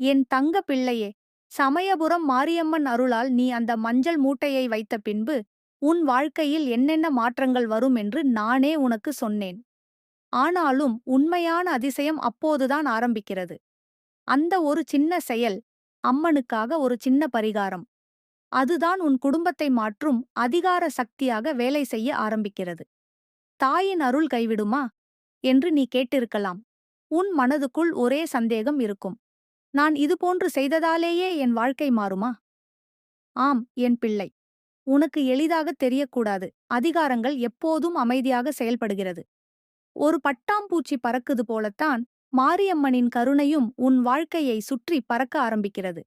என் தங்க பிள்ளையே சமயபுரம் மாரியம்மன் அருளால் நீ அந்த மஞ்சள் மூட்டையை வைத்த பின்பு உன் வாழ்க்கையில் என்னென்ன மாற்றங்கள் வரும் என்று நானே உனக்கு சொன்னேன். ஆனாலும் உண்மையான அதிசயம் அப்போதுதான் ஆரம்பிக்கிறது. அந்த ஒரு சின்ன செயல் அம்மனுக்காக ஒரு சின்ன பரிகாரம். அதுதான் உன் குடும்பத்தை மாற்றும் அதிகார சக்தியாக வேலை செய்ய ஆரம்பிக்கிறது. தாயின் அருள் கைவிடுமா? என்று நீ கேட்டிருக்கலாம். உன் மனதுக்குள் ஒரே சந்தேகம் இருக்கும். நான் இதுபோன்று செய்ததாலேயே என் வாழ்க்கை மாறுமா? ஆம் என் பிள்ளை. உனக்கு எளிதாக தெரியக்கூடாது. அதிகாரங்கள் எப்போதும் அமைதியாக செயல்படுகிறது. ஒரு பட்டாம்பூச்சி பறக்குது போலத்தான் மாரியம்மனின் கருணையும் உன் வாழ்க்கையை சுற்றி பறக்க ஆரம்பிக்கிறது.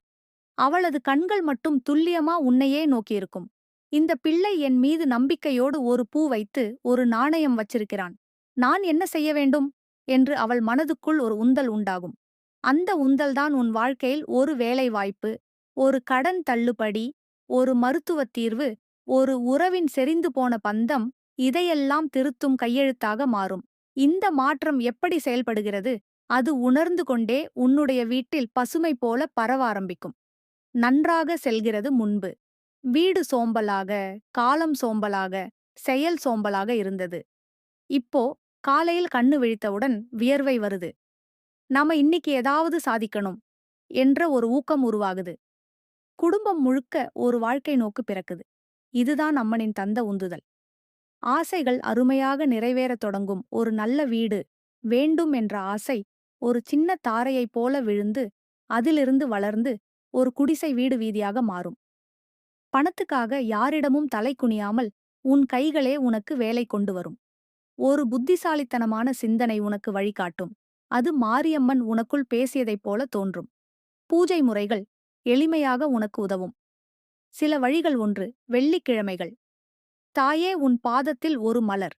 அவளது கண்கள் மட்டும் துல்லியமா உன்னையே நோக்கியிருக்கும். இந்த பிள்ளை என் மீது நம்பிக்கையோடு ஒரு பூ வைத்து ஒரு நாணயம் வச்சிருக்கிறான். நான் என்ன செய்ய வேண்டும்? என்று அவள் மனதுக்குள் ஒரு உந்தல் உண்டாகும். அந்த உந்தல்தான் உன் வாழ்க்கையில் ஒரு வேலைவாய்ப்பு ஒரு கடன் தள்ளுபடி ஒரு மருத்துவத் தீர்வு ஒரு உறவின் செறிந்து போன பந்தம் இதையெல்லாம் திருத்தும் கையெழுத்தாக மாறும். இந்த மாற்றம் எப்படி செயல்படுகிறது? அது உணர்ந்து கொண்டே உன்னுடைய வீட்டில் பசுமை போல பரவ ஆரம்பிக்கும். நன்றாக செல்கிறது முன்பு. வீடு சோம்பலாக காலம் சோம்பலாக செயல் சோம்பலாக இருந்தது. இப்போ காலையில் கண்ணு விழித்தவுடன் வியர்வை வருது. நாம இன்னைக்கு ஏதாவது சாதிக்கணும் என்ற ஒரு ஊக்கம் உருவாகுது. குடும்பம் முழுக்க ஒரு வாழ்க்கை நோக்கு பிறக்குது. இதுதான் அம்மனின் தந்த உந்துதல். ஆசைகள் அருமையாக நிறைவேறத் தொடங்கும் ஒரு நல்ல வீடு வேண்டும் என்ற ஆசை ஒரு சின்ன தாரையைப் போல விழுந்து அதிலிருந்து வளர்ந்து ஒரு குடிசை வீடு வீதியாக மாறும். பணத்துக்காக யாரிடமும் தலை குனியாமல் உன் கைகளே உனக்கு வேலை கொண்டு வரும். ஒரு புத்திசாலித்தனமான சிந்தனை உனக்கு வழிகாட்டும். அது மாரியம்மன் உனக்குள் பேசியதைப் போல தோன்றும். பூஜை முறைகள் எளிமையாக உனக்கு உதவும். சில வழிகள் ஒன்று வெள்ளிக்கிழமைகள். தாயே உன் பாதத்தில் ஒரு மலர்.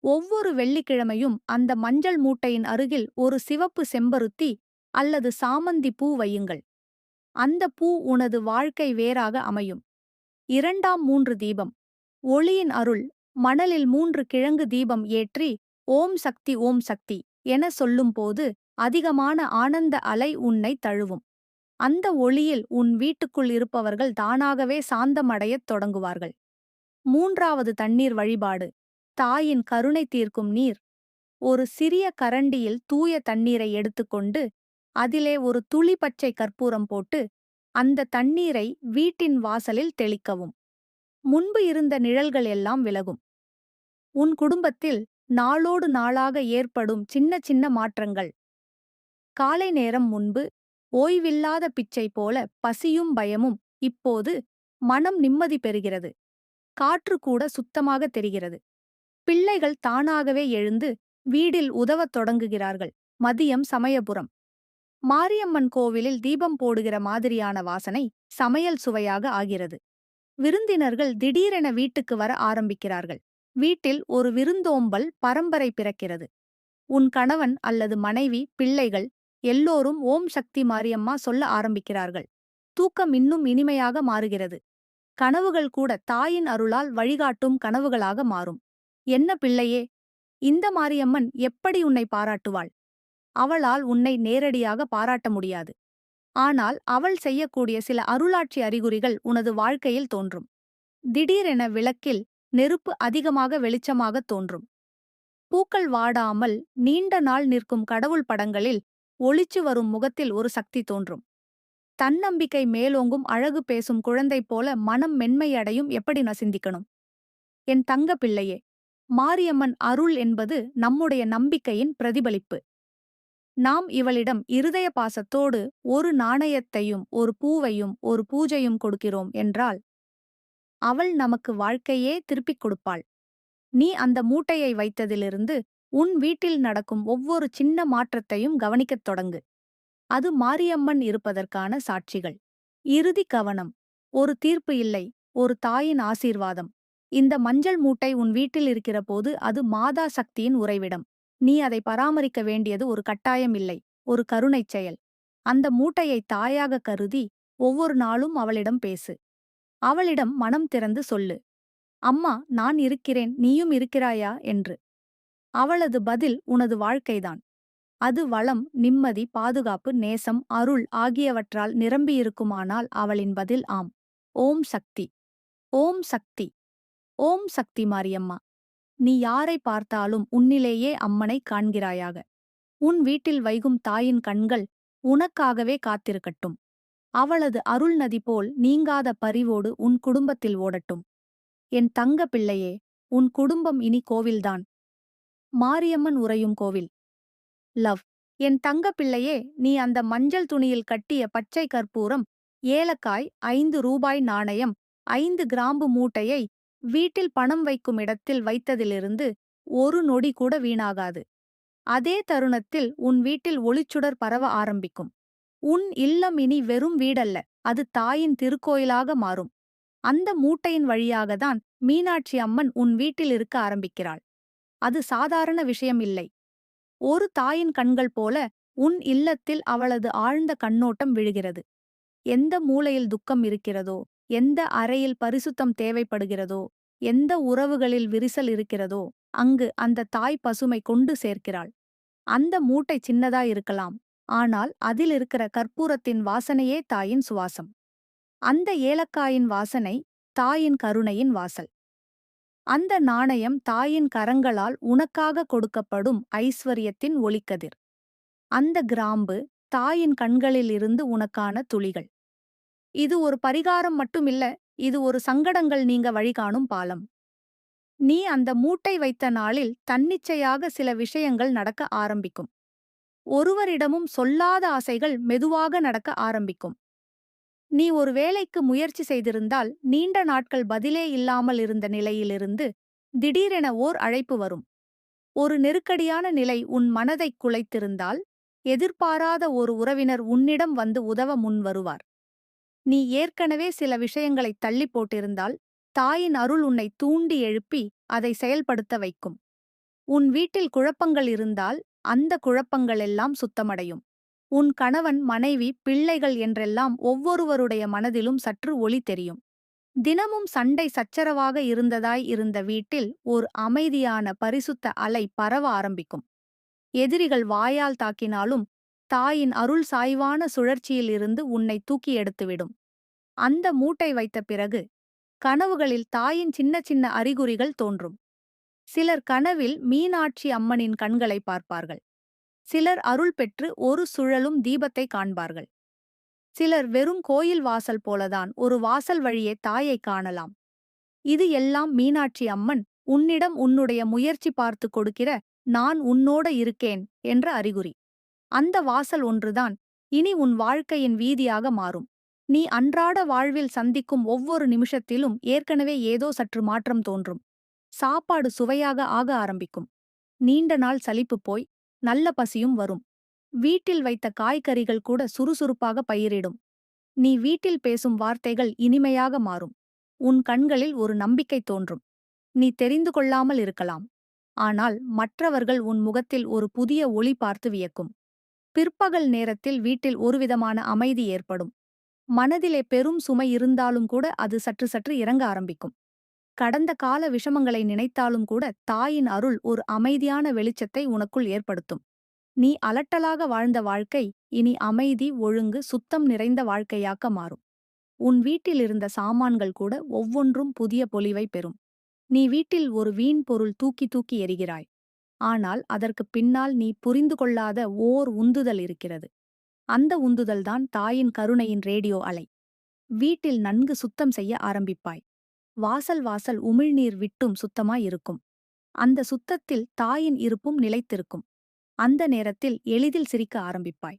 ஒவ்வொரு வெள்ளிக்கிழமையும் அந்த மஞ்சள் மூட்டையின் அருகில் ஒரு சிவப்பு செம்பருத்தி அல்லது சாமந்தி பூ வையுங்கள். அந்த பூ உனது வாழ்க்கை வேறாக அமையும். இரண்டாம் மூன்று தீபம். ஒளியின் அருள் மணலில் மூன்று கிழங்கு தீபம் ஏற்றி ஓம் சக்தி ஓம் சக்தி. என சொல்லும்போது அதிகமான ஆனந்த அலை உன்னை தழுவும். அந்த ஒளியில் உன் வீட்டுக்குள் இருப்பவர்கள் தானாகவே சாந்தமடையத் தொடங்குவார்கள். மூன்றாவது தண்ணீர் வழிபாடு. தாயின் கருணை தீர்க்கும் நீர். ஒரு சிறிய கரண்டியில் தூய தண்ணீரை எடுத்துக்கொண்டு அதிலே ஒரு துளி பச்சை கற்பூரம் போட்டு அந்த தண்ணீரை வீட்டின் வாசலில் தெளிக்கவும். முன்பு இருந்த நிழல்கள் எல்லாம் விலகும். உன் குடும்பத்தில் நாளோடு நாளாக ஏற்படும் சின்ன சின்ன மாற்றங்கள். காலை நேரம் முன்பு ஓய்வில்லாத பிச்சை போல பசியும் பயமும் இப்போது மனம் நிம்மதி பெறுகிறது. காற்று கூட சுத்தமாக தெரிகிறது. பிள்ளைகள் தானாகவே எழுந்து வீடில் உதவத் தொடங்குகிறார்கள். மதியம் சமயபுரம். மாரியம்மன் கோவிலில் தீபம் போடுகிற மாதிரியான வாசனை சமையல் சுவையாக ஆகிறது. விருந்தினர்கள் திடீரென வீட்டுக்கு வர ஆரம்பிக்கிறார்கள். வீட்டில் ஒரு விருந்தோம்பல் பரம்பரை பிறக்கிறது. உன் கணவன் அல்லது மனைவி பிள்ளைகள் எல்லோரும் ஓம் சக்தி மாரியம்மா சொல்ல ஆரம்பிக்கிறார்கள். தூக்கம் இன்னும் இனிமையாக மாறுகிறது. கனவுகள் கூட தாயின் அருளால் வழிகாட்டும் கனவுகளாக மாறும். என்ன பிள்ளையே இந்த மாரியம்மன் எப்படி உன்னை பாராட்டுவாள்? அவளால் உன்னை நேரடியாக பாராட்ட முடியாது. ஆனால் அவள் செய்யக்கூடிய சில அருளாட்சி அறிகுறிகள் உனது வாழ்க்கையில் தோன்றும். திடீரென விளக்கில் நெருப்பு அதிகமாக வெளிச்சமாகத் தோன்றும். பூக்கள் வாடாமல் நீண்ட நாள் நிற்கும் கடவுள் படங்களில் ஒளிச்சு வரும் முகத்தில் ஒரு சக்தி தோன்றும். தன்னம்பிக்கை மேலோங்கும் அழகு பேசும் குழந்தை போல மனம் மென்மையடையும் எப்படி நசிந்திக்கணும்? என் தங்க பிள்ளையே மாரியம்மன் அருள் என்பது நம்முடைய நம்பிக்கையின் பிரதிபலிப்பு. நாம் இவளிடம் இருதய பாசத்தோடு ஒரு நாணயத்தையும் ஒரு பூவையும் ஒரு பூஜையும் கொடுக்கிறோம் என்றால் அவள் நமக்கு வாழ்க்கையே திருப்பிக் கொடுப்பாள். நீ அந்த மூட்டையை வைத்ததிலிருந்து உன் வீட்டில் நடக்கும் ஒவ்வொரு சின்ன மாற்றத்தையும் கவனிக்கத் தொடங்கு. அது மாரியம்மன் இருப்பதற்கான சாட்சிகள். இறுதி கவனம். ஒரு தீர்ப்பு இல்லை ஒரு தாயின் ஆசீர்வாதம். இந்த மஞ்சள் மூட்டை உன் வீட்டில் இருக்கிற போது அது மாதா சக்தியின் உறைவிடம். நீ அதை பராமரிக்க வேண்டியது ஒரு கட்டாயம் இல்லை ஒரு கருணைச் செயல். அந்த மூட்டையை தாயாக கருதி ஒவ்வொரு நாளும் அவளிடம் பேசு. அவளிடம் மனம் திறந்து சொல்லு. அம்மா நான் இருக்கிறேன். நீயும் இருக்கிறாயா? என்று. அவளது பதில் உனது வாழ்க்கைதான். அது வளம் நிம்மதி பாதுகாப்பு நேசம் அருள் ஆகியவற்றால் நிரம்பியிருக்குமானால் அவளின் பதில் ஆம். ஓம் சக்தி. ஓம் சக்தி. ஓம் சக்தி மாரியம்மா. நீ யாரை பார்த்தாலும் உன்னிலேயே அம்மனை காண்கிறாயாக. உன் வீட்டில் வைகும் தாயின் கண்கள் உனக்காகவே காத்திருக்கட்டும். அவளது அருள் நதி போல் நீங்காத பரிவோடு உன் குடும்பத்தில் ஓடட்டும். என் தங்க பிள்ளையே உன் குடும்பம் இனி கோவில்தான். மாரியம்மன் உறையும் கோவில். லவ். என் தங்க பிள்ளையே நீ அந்த மஞ்சள் துணியில் கட்டிய பச்சை கற்பூரம் ஏலக்காய் ஐந்து ரூபாய் நாணயம் ஐந்து கிராம்பு மூட்டையை வீட்டில் பணம் வைக்கும் இடத்தில் வைத்ததிலிருந்து ஒரு நொடி கூட வீணாகாது. அதே தருணத்தில் உன் வீட்டில் ஒளிச்சுடர் பரவ ஆரம்பிக்கும். உன் இல்லம் இனி வெறும் வீடல்ல. அது தாயின் திருக்கோயிலாக மாறும். அந்த மூட்டையின் வழியாகத்தான் மீனாட்சி அம்மன் உன் வீட்டில் இருக்க ஆரம்பிக்கிறாள். அது சாதாரண விஷயம் இல்லை. ஒரு தாயின் கண்கள் போல உன் இல்லத்தில் அவளது ஆழ்ந்த கண்ணோட்டம் விழுகிறது. எந்த மூலையில் துக்கம் இருக்கிறதோ எந்த அறையில் பரிசுத்தம் தேவைப்படுகிறதோ எந்த உறவுகளில் விரிசல் இருக்கிறதோ அங்கு அந்த தாய் பசுமை கொண்டு சேர்க்கிறாள். அந்த மூட்டை சின்னதா இருக்கலாம். ஆனால் அதில் இருக்கிற கற்பூரத்தின் வாசனையே தாயின் சுவாசம். அந்த ஏலக்காயின் வாசனை தாயின் கருணையின் வாசல். அந்த நாணயம் தாயின் கரங்களால் உனக்காக கொடுக்கப்படும் ஐஸ்வர்யத்தின் ஒளிக்கதிர். அந்த கிராம்பு தாயின் கண்களிலிருந்து உனக்கான துளிகள். இது ஒரு பரிகாரம் மட்டுமில்ல இது ஒரு சங்கடங்கள் நீங்க வழிகாணும் பாலம். நீ அந்த மூட்டை வைத்த நாளில் தன்னிச்சையாக சில விஷயங்கள் நடக்க ஆரம்பிக்கும். ஒருவரிடமும் சொல்லாத ஆசைகள் மெதுவாக நடக்க ஆரம்பிக்கும். நீ ஒரு வேலைக்கு முயற்சி செய்திருந்தால் நீண்ட நாட்கள் பதிலே இல்லாமல் இருந்த நிலையிலிருந்து திடீரென ஓர் அழைப்பு வரும். ஒரு நெருக்கடியான நிலை உன் மனதைக் குலைத்திருந்தால் எதிர்பாராத ஒரு உறவினர் உன்னிடம் வந்து உதவ முன் வருவார். நீ ஏற்கனவே சில விஷயங்களை தள்ளி போட்டிருந்தால் தாயின் அருள் உன்னை தூண்டி எழுப்பி அதை செயல்படுத்த வைக்கும். உன் வீட்டில் குழப்பங்கள் இருந்தால் அந்த குழப்பங்களெல்லாம் சுத்தமடையும். உன் கணவன் மனைவி பிள்ளைகள் என்றெல்லாம் ஒவ்வொருவருடைய மனதிலும் சற்று ஒளி தெரியும். தினமும் சண்டை சச்சரவாக இருந்ததாய் இருந்த வீட்டில் ஓர் அமைதியான பரிசுத்த அலை பரவ ஆரம்பிக்கும். எதிரிகள் வாயால் தாக்கினாலும் தாயின் அருள் சாய்வான சுழற்சியிலிருந்து உன்னை தூக்கி எடுத்துவிடும். அந்த மூட்டை வைத்த பிறகு கனவுகளில் தாயின் சின்ன சின்ன அறிகுறிகள் தோன்றும். சிலர் கனவில் மீனாட்சி அம்மனின் கண்களை பார்ப்பார்கள். சிலர் அருள் பெற்று ஒரு சுழலும் தீபத்தை காண்பார்கள். சிலர் வெறும் கோயில் வாசல் போலதான் ஒரு வாசல் வழியே தாயை காணலாம். இது எல்லாம் மீனாட்சி அம்மன் உன்னிடம் உன்னுடைய முயற்சி பார்த்து கொடுக்கிற நான் உன்னோட இருக்கேன் என்ற அறிகுறி. அந்த வாசல் ஒன்றுதான் இனி உன் வாழ்க்கையின் வீதியாக மாறும். நீ அன்றாட வாழ்வில் சந்திக்கும் ஒவ்வொரு நிமிஷத்திலும் ஏற்கனவே ஏதோ சற்று மாற்றம் தோன்றும். சாப்பாடு சுவையாக ஆக ஆரம்பிக்கும். நீண்ட நாள் சலிப்பு போய் நல்ல பசியும் வரும். வீட்டில் வைத்த காய்கறிகள் கூட சுறுசுறுப்பாக பயிரிடும். நீ வீட்டில் பேசும் வார்த்தைகள் இனிமையாக மாறும். உன் கண்களில் ஒரு நம்பிக்கை தோன்றும். நீ தெரிந்து கொள்ளாமல் இருக்கலாம். ஆனால் மற்றவர்கள் உன் முகத்தில் ஒரு புதிய ஒளி பார்த்து வியக்கும். பிற்பகல் நேரத்தில் வீட்டில் ஒருவிதமான அமைதி ஏற்படும். மனதிலே பெரும் சுமை இருந்தாலும் கூட அது சற்று சற்று இறங்க ஆரம்பிக்கும். கடந்த கால விஷமங்களை நினைத்தாலும் கூட தாயின் அருள் ஒரு அமைதியான வெளிச்சத்தை உனக்குள் ஏற்படுத்தும். நீ அலட்டலாக வாழ்ந்த வாழ்க்கை இனி அமைதி ஒழுங்கு சுத்தம் நிறைந்த வாழ்க்கையாக்க மாறும். உன் வீட்டில் இருந்த சாமான்கள் கூட ஒவ்வொன்றும் புதிய பொலிவை பெறும். நீ வீட்டில் ஒரு வீண் பொருள் தூக்கி தூக்கி எறிகிறாய். ஆனால் அதற்குப் பின்னால் நீ புரிந்து கொள்ளாத ஓர் உந்துதல் இருக்கிறது. அந்த உந்துதல்தான் தாயின் கருணையின் ரேடியோ அலை. வீட்டில் நன்கு சுத்தம் செய்ய ஆரம்பிப்பாய். வாசல் வாசல் உமிழ்நீர் விட்டும் சுத்தமாய் இருக்கும். அந்த சுத்தத்தில் தாயின் இருப்பும் நிலைத்திருக்கும். அந்த நேரத்தில் எளிதில் சிரிக்க ஆரம்பிப்பாய்.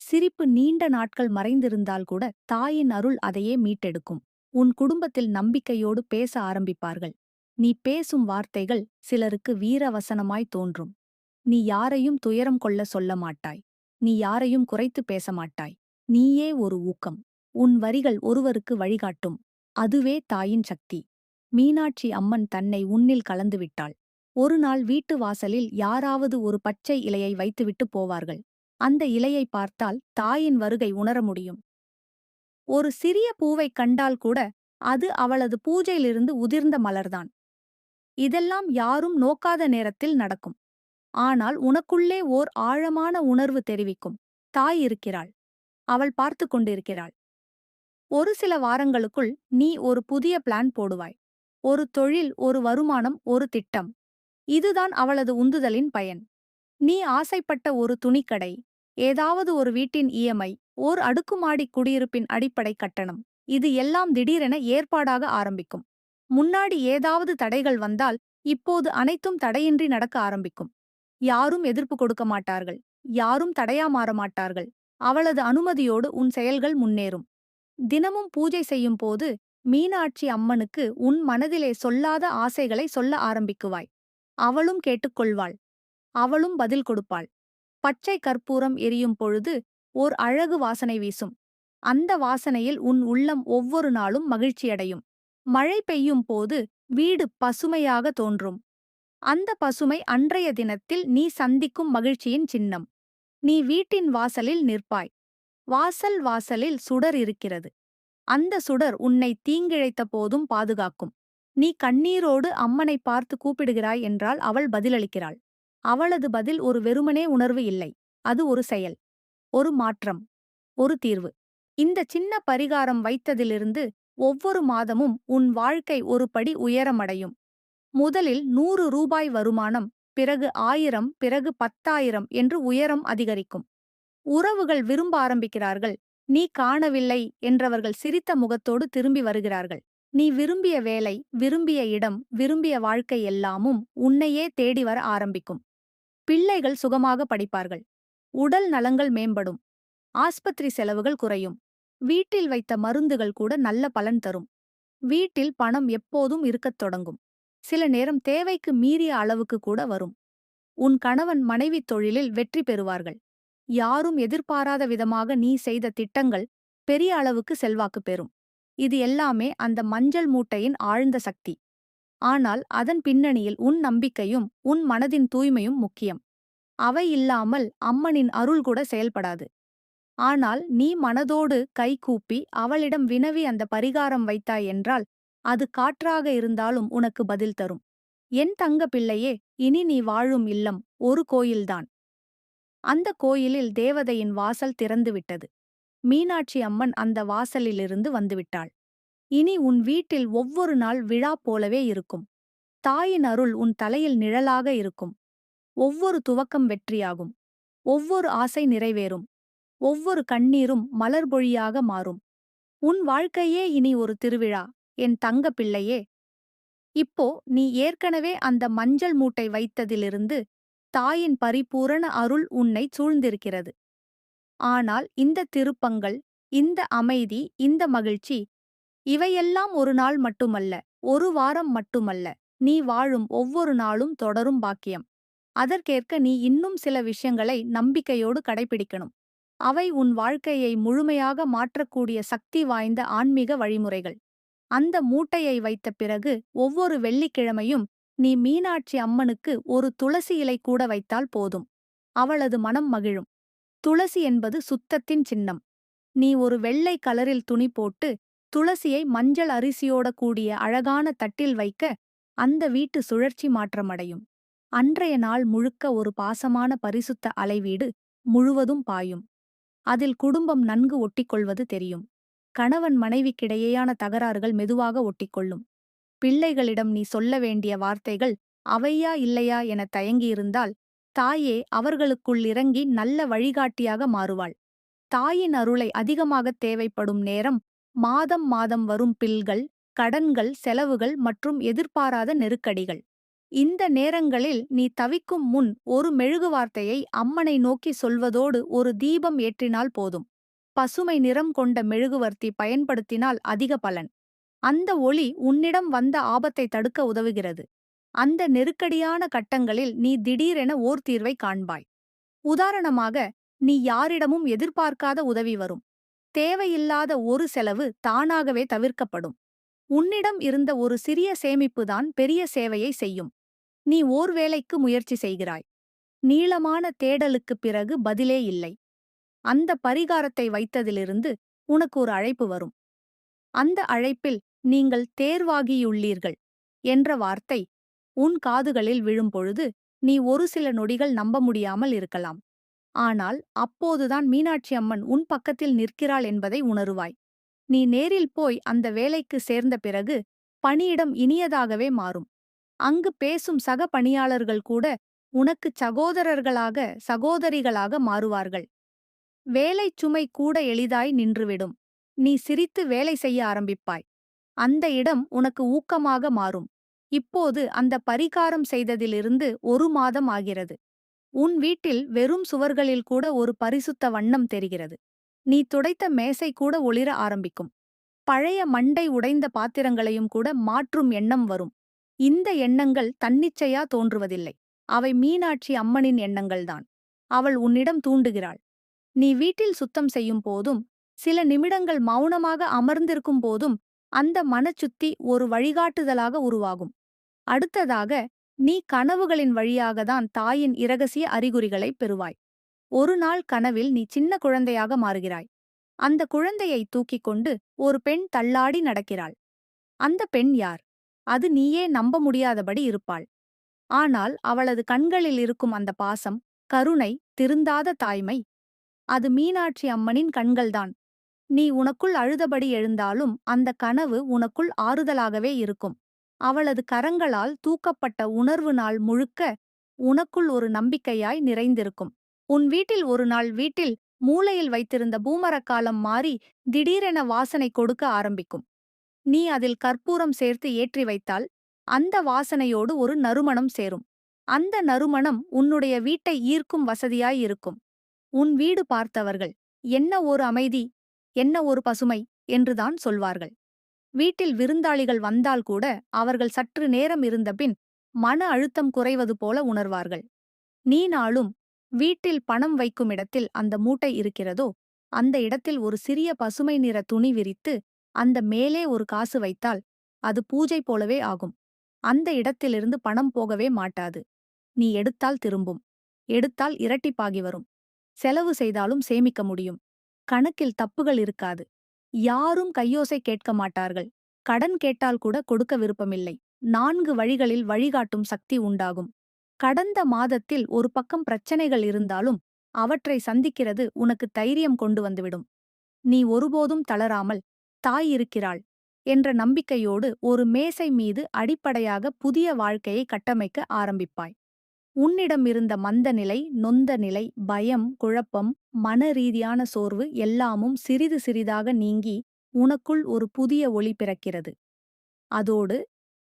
சிரிப்பு நீண்ட நாட்கள் மறைந்திருந்தால் கூட தாயின் அருள் அதையே மீட்டெடுக்கும். உன் குடும்பத்தில் நம்பிக்கையோடு பேச ஆரம்பிப்பார்கள். நீ பேசும் வார்த்தைகள் சிலருக்கு வீரவசனமாய் தோன்றும். நீ யாரையும் துயரம் கொள்ள சொல்ல மாட்டாய். நீ யாரையும் குறைத்து பேச மாட்டாய். நீயே ஒரு ஊக்கம். உன் வரிகள் ஒருவருக்கு வழிகாட்டும். அதுவே தாயின் சக்தி. மீனாட்சி அம்மன் தன்னை உன்னில் கலந்துவிட்டாள். ஒரு நாள் வீட்டு வாசலில் யாராவது ஒரு பச்சை இலையை வைத்துவிட்டு போவார்கள். அந்த இலையை பார்த்தால் தாயின் வருகை உணர முடியும். ஒரு சிறிய பூவைக் கண்டால் கூட அது அவளது பூஜையிலிருந்து உதிர்ந்த மலர்தான். இதெல்லாம் யாரும் நோக்காத நேரத்தில் நடக்கும். ஆனால் உனக்குள்ளே ஓர் ஆழமான உணர்வு தெரிவிக்கும். தாய் இருக்கிறாள். அவள் பார்த்து கொண்டிருக்கிறாள். ஒரு சில வாரங்களுக்குள் நீ ஒரு புதிய பிளான் போடுவாய். ஒரு தொழில் ஒரு வருமானம் ஒரு திட்டம். இதுதான் அவளது உந்துதலின் பயன். நீ ஆசைப்பட்ட ஒரு துணிக்கடை ஏதாவது ஒரு வீட்டின் இஎம்ஐ ஓர் அடுக்குமாடி குடியிருப்பின் அடிப்படை கட்டணம். இது எல்லாம் திடீரென ஏற்பாடாக ஆரம்பிக்கும். முன்னாடி ஏதாவது தடைகள் வந்தால் இப்போது அனைத்தும் தடையின்றி நடக்க ஆரம்பிக்கும். யாரும் எதிர்ப்பு கொடுக்க மாட்டார்கள். யாரும் தடையா மாற மாட்டார்கள். அவளது அனுமதியோடு உன் செயல்கள் முன்னேறும். தினமும் பூஜை செய்யும் போது மீனாட்சி அம்மனுக்கு உன் மனதிலே சொல்லாத ஆசைகளை சொல்ல ஆரம்பிக்குவாய். அவளும் கேட்டுக்கொள்வாள். அவளும் பதில் கொடுப்பாள். பச்சை கற்பூரம் எரியும் பொழுது ஓர் அழகு வாசனை வீசும். அந்த வாசனையில் உன் உள்ளம் ஒவ்வொரு நாளும் மகிழ்ச்சியடையும். மழை பெய்யும் போது வீடு பசுமையாக தோன்றும். அந்த பசுமை அன்றைய தினத்தில் நீ சந்திக்கும் மகிழ்ச்சியின் சின்னம். நீ வீட்டின் வாசலில் நிற்பாய். வாசல் வாசலில் சுடர் இருக்கிறது. அந்த சுடர் உன்னை தீங்கிழைத்த போதும் பாதுகாக்கும். நீ கண்ணீரோடு அம்மனை பார்த்து கூப்பிடுகிறாய் என்றால் அவள் பதிலளிக்கிறாள். அவளது பதில் ஒரு வெறுமனே உணர்வு இல்லை. அது ஒரு செயல். ஒரு மாற்றம். ஒரு தீர்வு. இந்த சின்ன பரிகாரம் வைத்ததிலிருந்து ஒவ்வொரு மாதமும் உன் வாழ்க்கை ஒரு படி உயரமடையும். முதலில் நூறு ரூபாய் வருமானம் பிறகு ஆயிரம் பிறகு பத்தாயிரம் என்று உயரம் அதிகரிக்கும். உறவுகள் விரும்ப ஆரம்பிக்கிறார்கள். நீ காணவில்லை என்றவர்கள் சிரித்த முகத்தோடு திரும்பி வருகிறார்கள். நீ விரும்பிய வேலை விரும்பிய இடம் விரும்பிய வாழ்க்கை எல்லாமும் உன்னையே தேடி வர ஆரம்பிக்கும். பிள்ளைகள் சுகமாக படிப்பார்கள். உடல் நலங்கள் மேம்படும். ஆஸ்பத்திரி செலவுகள் குறையும். வீட்டில் வைத்த மருந்துகள் கூட நல்ல பலன் தரும். வீட்டில் பணம் எப்போதும் இருக்கத் தொடங்கும். சில நேரம் தேவைக்கு மீறிய அளவுக்கு கூட வரும். உன் கணவன் மனைவி தொழிலில் வெற்றி பெறுவார்கள். யாரும் எதிர்பாராத விதமாக நீ செய்த திட்டங்கள் பெரிய அளவுக்கு செல்வாக்கு பெறும். இது எல்லாமே அந்த மஞ்சள் மூட்டையின் ஆழ்ந்த சக்தி. ஆனால் அதன் பின்னணியில் உன் நம்பிக்கையும் உன் மனதின் தூய்மையும் முக்கியம். அவை இல்லாமல் அம்மனின் அருள் கூட செயல்படாது. ஆனால் நீ மனதோடு கைகூப்பி அவளிடம் வினவி அந்த பரிகாரம் வைத்தாய் என்றால் அது காற்றாக இருந்தாலும் உனக்கு பதில் தரும். என் தங்க பிள்ளையே இனி நீ வாழும் இல்லம் ஒரு கோயில்தான். அந்த கோயிலில் தேவதையின் வாசல் திறந்துவிட்டது மீனாட்சி அம்மன் அந்த வாசலிலிருந்து வந்துவிட்டாள். இனி உன் வீட்டில் ஒவ்வொரு நாள் விழா போலவே இருக்கும். தாயின் அருள் உன் தலையில் நிழலாக இருக்கும். ஒவ்வொரு துவக்கம் வெற்றியாகும். ஒவ்வொரு ஆசை நிறைவேறும். ஒவ்வொரு கண்ணீரும் மலர்பொழியாக மாறும். உன் வாழ்க்கையே இனி ஒரு திருவிழா. என் தங்க பிள்ளையே. இப்போ நீ ஏற்கனவே அந்த மஞ்சள் மூட்டை வைத்ததிலிருந்து தாயின் பரிபூரண அருள் உன்னை சூழ்ந்திருக்கிறது. ஆனால் இந்த திருப்பங்கள் இந்த அமைதி இந்த மகிழ்ச்சி இவையெல்லாம் ஒரு நாள் மட்டுமல்ல ஒரு வாரம் மட்டுமல்ல. நீ வாழும் ஒவ்வொரு நாளும் தொடரும் பாக்கியம். அதற்கேற்க நீ இன்னும் சில விஷயங்களை நம்பிக்கையோடு கடைபிடிக்கணும். அவை உன் வாழ்க்கையை முழுமையாக மாற்றக்கூடிய சக்தி வாய்ந்த ஆன்மீக வழிமுறைகள். அந்த மூட்டையை வைத்த பிறகு ஒவ்வொரு வெள்ளிக்கிழமையும் நீ மீனாட்சி அம்மனுக்கு ஒரு துளசி இலை கூட வைத்தால் போதும். அவளது மனம் மகிழும். துளசி என்பது சுத்தத்தின் சின்னம். நீ ஒரு வெள்ளை கலரில் துணி போட்டு துளசியை மஞ்சள் அரிசியோட கூடிய அழகான தட்டில் வைக்க அந்த வீட்டு சுழற்சி மாற்றமடையும். அன்றைய நாள் முழுக்க ஒரு பாசமான பரிசுத்த அலைவீடு முழுவதும் பாயும். அதில் குடும்பம் நன்கு ஒட்டிக்கொள்வது தெரியும். கணவன் மனைவிக்கிடையேயான தகராறுகள் மெதுவாக ஒட்டிக்கொள்ளும். பிள்ளைகளிடம் நீ சொல்ல வேண்டிய வார்த்தைகள் அவையா இல்லையா என தயங்கியிருந்தால் தாயே அவர்களுக்குள் இறங்கி நல்ல வழிகாட்டியாக மாறுவாள். தாயின் அருளை அதிகமாகத் தேவைப்படும் நேரம் மாதம் மாதம் வரும் பில்கள் கடன்கள் செலவுகள் மற்றும் எதிர்பாராத நெருக்கடிகள். இந்த நேரங்களில் நீ தவிக்கும் முன் ஒரு மெழுகு வார்த்தையை அம்மனை நோக்கி சொல்வதோடு ஒரு தீபம் ஏற்றினால் போதும். பசுமை நிறம் கொண்ட மெழுகுவர்த்தி பயன்படுத்தினால் அதிக பலன். அந்த ஒளி உன்னிடம் வந்த ஆபத்தை தடுக்க உதவுகிறது. அந்த நெருக்கடியான கட்டங்களில் நீ திடீரென ஓர் தீர்வை காண்பாய். உதாரணமாக நீ யாரிடமும் எதிர்பார்க்காத உதவி வரும். தேவையில்லாத ஒரு செலவு தானாகவே தவிர்க்கப்படும். உன்னிடம் இருந்த ஒரு சிறிய சேமிப்புதான் பெரிய சேவையை செய்யும். நீ ஓர் வேலைக்கு முயற்சி செய்கிறாய். நீளமான தேடலுக்குப் பிறகு பதிலே இல்லை. அந்த பரிகாரத்தை வைத்ததிலிருந்து உனக்கு ஒரு அழைப்பு வரும். அந்த அழைப்பில் நீங்கள் தேர்வாகியுள்ளீர்கள் என்ற வார்த்தை உன் காதுகளில் விழும்பொழுது நீ ஒரு சில நொடிகள் நம்ப முடியாமல் இருக்கலாம். ஆனால் அப்போதுதான் மீனாட்சி அம்மன் உன் பக்கத்தில் நிற்கிறாள் என்பதை உணருவாய். நீ நேரில் போய் அந்த வேலைக்கு சேர்ந்த பிறகு பணியிடம் இனியதாகவே மாறும். அங்கு பேசும் சக பணியாளர்கள் கூட உனக்குச் சகோதரர்களாக சகோதரிகளாக மாறுவார்கள். வேலைச் சுமை கூட எளிதாய் நின்றுவிடும். நீ சிரித்து வேலை செய்ய ஆரம்பிப்பாய். அந்த இடம் உனக்கு ஊக்கமாக மாறும். இப்போது அந்த பரிகாரம் செய்ததிலிருந்து ஒரு மாதம் ஆகிறது. உன் வீட்டில் வெறும் சுவர்களில் கூட ஒரு பரிசுத்த வண்ணம் தெரிகிறது. நீ துடைத்த மேசை கூட ஒளிர ஆரம்பிக்கும். பழைய மண்டை உடைந்த பாத்திரங்களையும் கூட மாற்றும் எண்ணம் வரும். இந்த எண்ணங்கள் தன்னிச்சையா தோன்றுவதில்லை. அவை மீனாட்சி அம்மனின் எண்ணங்கள்தான் அவள் உன்னிடம் தூண்டுகிறாள். நீ வீட்டில் சுத்தம் செய்யும் போதும் சில நிமிடங்கள் மௌனமாக அமர்ந்திருக்கும் போதும் அந்த மனச்சுத்தி ஒரு வழிகாட்டுதலாக உருவாகும். அடுத்ததாக நீ கனவுகளின் வழியாகத்தான் தாயின் இரகசிய அறிகுறிகளைப் பெறுவாய். ஒரு நாள் கனவில் நீ சின்ன குழந்தையாக மாறுகிறாய். அந்த குழந்தையை தூக்கிக் கொண்டு ஒரு பெண் தள்ளாடி நடக்கிறாள். அந்த பெண் யார்? அது நீயே நம்ப முடியாதபடி இருப்பாள். ஆனால் அவளது கண்களில் இருக்கும் அந்த பாசம் கருணை திருந்தாத தாய்மை அது மீனாட்சி அம்மனின் கண்கள்தான். நீ உனக்குள் அழுதபடி எழுந்தாலும் அந்த கனவு உனக்குள் ஆறுதலாகவே இருக்கும். அவளது கரங்களால் தூக்கப்பட்ட உணர்வு நாள் முழுக்க உனக்குள் ஒரு நம்பிக்கையாய் நிறைந்திருக்கும். உன் வீட்டில் ஒரு நாள் வீட்டில் மூலையில் வைத்திருந்த பூமரக்காலம் மாறி திடீரென வாசனை கொடுக்க ஆரம்பிக்கும். நீ அதில் கற்பூரம் சேர்த்து ஏற்றி வைத்தால் அந்த வாசனையோடு ஒரு நறுமணம் சேரும். அந்த நறுமணம் உன்னுடைய வீட்டை ஈர்க்கும் வசதியாய் இருக்கும். உன் வீடு பார்த்தவர்கள் என்ன ஒரு அமைதி? என்ன ஒரு பசுமை? என்றுதான் சொல்வார்கள். வீட்டில் விருந்தாளிகள் வந்தால் கூட அவர்கள் சற்று நேரம் இருந்தபின் மன அழுத்தம் குறைவது போல உணர்வார்கள். நீ நாளும் வீட்டில் பணம் வைக்கும் இடத்தில் அந்த மூட்டை இருக்கிறதோ அந்த இடத்தில் ஒரு சிறிய பசுமை நிற துணி விரித்து அந்த மேலே ஒரு காசு வைத்தால் அது பூஜை போலவே ஆகும். அந்த இடத்திலிருந்து பணம் போகவே மாட்டாது. நீ எடுத்தால் திரும்பும். எடுத்தால் இரட்டிப்பாகி வரும். செலவு செய்தாலும் சேமிக்க முடியும். கணக்கில் தப்புகள் இருக்காது. யாரும் கையோசை கேட்க மாட்டார்கள். கடன் கேட்டால் கூட கொடுக்க விருப்பமில்லை. நான்கு வழிகளில் வழிகாட்டும் சக்தி உண்டாகும். கடந்த மாதத்தில் ஒரு பக்கம் பிரச்சனைகள் இருந்தாலும் அவற்றை சந்திக்கிறது உனக்கு தைரியம் கொண்டு வந்துவிடும். நீ ஒருபோதும் தளராமல் தாய் இருக்கிறாள் என்ற நம்பிக்கையோடு ஒரு மேசை மீது அடிப்படையாக புதிய வாழ்க்கையை கட்டமைக்க ஆரம்பிப்பாய். உன்னிடம் இருந்த மந்த நிலை நொந்த நிலை பயம் குழப்பம் மன ரீதியான சோர்வு எல்லாமும் சிறிது சிறிதாக நீங்கி உனக்குள் ஒரு புதிய ஒளி பிறக்கிறது. அதோடு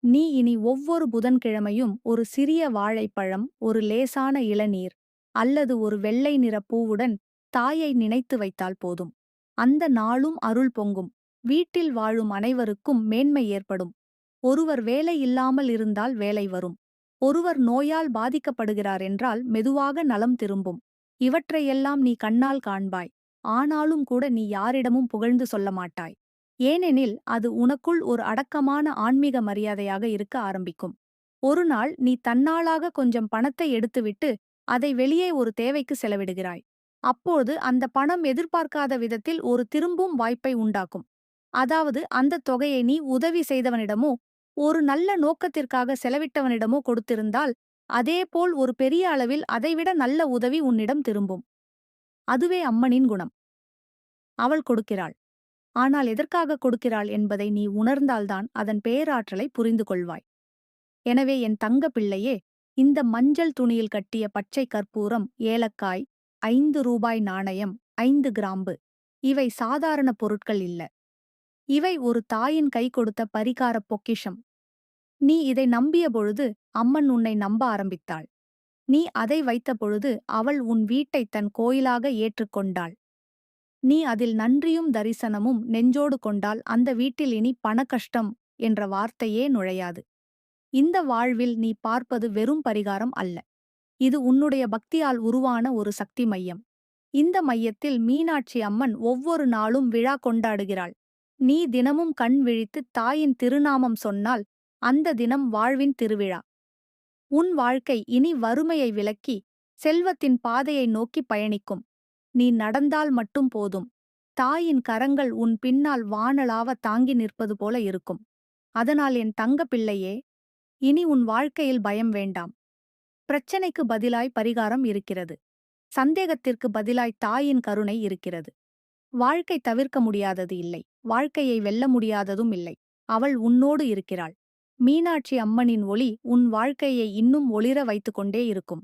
நீ இனி ஒவ்வொரு புதன்கிழமையும் ஒரு சிறிய வாழைப்பழம் ஒரு லேசான இளநீர் அல்லது ஒரு வெள்ளை நிற பூவுடன் தாயை நினைத்து வைத்தால் போதும். அந்த நாளும் அருள் பொங்கும். வீட்டில் வாழும் அனைவருக்கும் மேன்மை ஏற்படும். ஒருவர் வேலை இல்லாமல் இருந்தால் வேலை வரும். ஒருவர் நோயால் பாதிக்கப்படுகிறார் என்றால் மெதுவாக நலம் திரும்பும். இவற்றையெல்லாம் நீ கண்ணால் காண்பாய். ஆனாலும் கூட நீ யாரிடமும் புகழ்ந்து சொல்ல மாட்டாய். ஏனெனில் அது உனக்குள் ஒரு அடக்கமான ஆன்மீக மரியாதையாக இருக்க ஆரம்பிக்கும். ஒரு நாள் நீ தன்னாளாக கொஞ்சம் பணத்தை எடுத்துவிட்டு அதை வெளியே ஒரு தேவைக்கு செலவிடுகிறாய். அப்போது அந்த பணம் எதிர்பார்க்காத விதத்தில் ஒரு திரும்பும் வாய்ப்பை உண்டாக்கும். அதாவது அந்த தொகையை நீ உதவி செய்தவனிடமோ ஒரு நல்ல நோக்கத்திற்காக செலவிட்டவனிடமோ கொடுத்திருந்தால் அதேபோல் ஒரு பெரிய அளவில் அதைவிட நல்ல உதவி உன்னிடம் திரும்பும். அதுவே அம்மனின் குணம். அவள் கொடுக்கிறாள். ஆனால் எதற்காக கொடுக்கிறாள் என்பதை நீ உணர்ந்தால்தான் அதன் பேராற்றலை புரிந்து கொள்வாய். எனவே என் தங்க பிள்ளையே இந்த மஞ்சள் துணியில் கட்டிய பச்சை கற்பூரம் ஏலக்காய் ஐந்து ரூபாய் நாணயம் ஐந்து கிராம்பு இவை சாதாரண பொருட்கள் இல்ல. இவை ஒரு தாயின் கை கொடுத்த பரிகாரப் பொக்கிஷம். நீ இதை நம்பிய பொழுது அம்மன் உன்னை நம்ப ஆரம்பித்தாள். நீ அதை வைத்த பொழுது அவள் உன் வீட்டை தன் கோயிலாக ஏற்றுக்கொண்டாள். நீ அதில் நன்றியும் தரிசனமும் நெஞ்சோடு கொண்டால் அந்த வீட்டில் இனி பணக்கஷ்டம் என்ற வார்த்தையே நுழையாது. இந்த வாழ்வில் நீ பார்ப்பது வெறும் பரிகாரம் அல்ல. இது உன்னுடைய பக்தியால் உருவான ஒரு சக்தி மையம். இந்த மையத்தில் மீனாட்சி அம்மன் ஒவ்வொரு நாளும் விழா கொண்டாடுகிறாள். நீ தினமும் கண் விழித்து தாயின் திருநாமம் சொன்னால் அந்த தினம் வாழ்வின் திருவிழா. உன் வாழ்க்கை இனி வறுமையை விலக்கி செல்வத்தின் பாதையை நோக்கி பயணிக்கும். நீ நடந்தால் மட்டும் போதும். தாயின் கரங்கள் உன் பின்னால் வானலாவ தாங்கி நிற்பது போல இருக்கும். அதனால் என் தங்க பிள்ளையே இனி உன் வாழ்க்கையில் பயம் வேண்டாம். பிரச்சனைக்கு பதிலாய் பரிகாரம் இருக்கிறது. சந்தேகத்திற்கு பதிலாய் தாயின் கருணை இருக்கிறது. வாழ்க்கை தவிர்க்க முடியாதது இல்லை. வாழ்க்கையை வெல்ல முடியாததும் இல்லை. அவள் உன்னோடு இருக்கிறாள். மீனாட்சி அம்மனின் ஒளி உன் வாழ்க்கையை இன்னும் ஒளிர வைத்துக் கொண்டே இருக்கும்.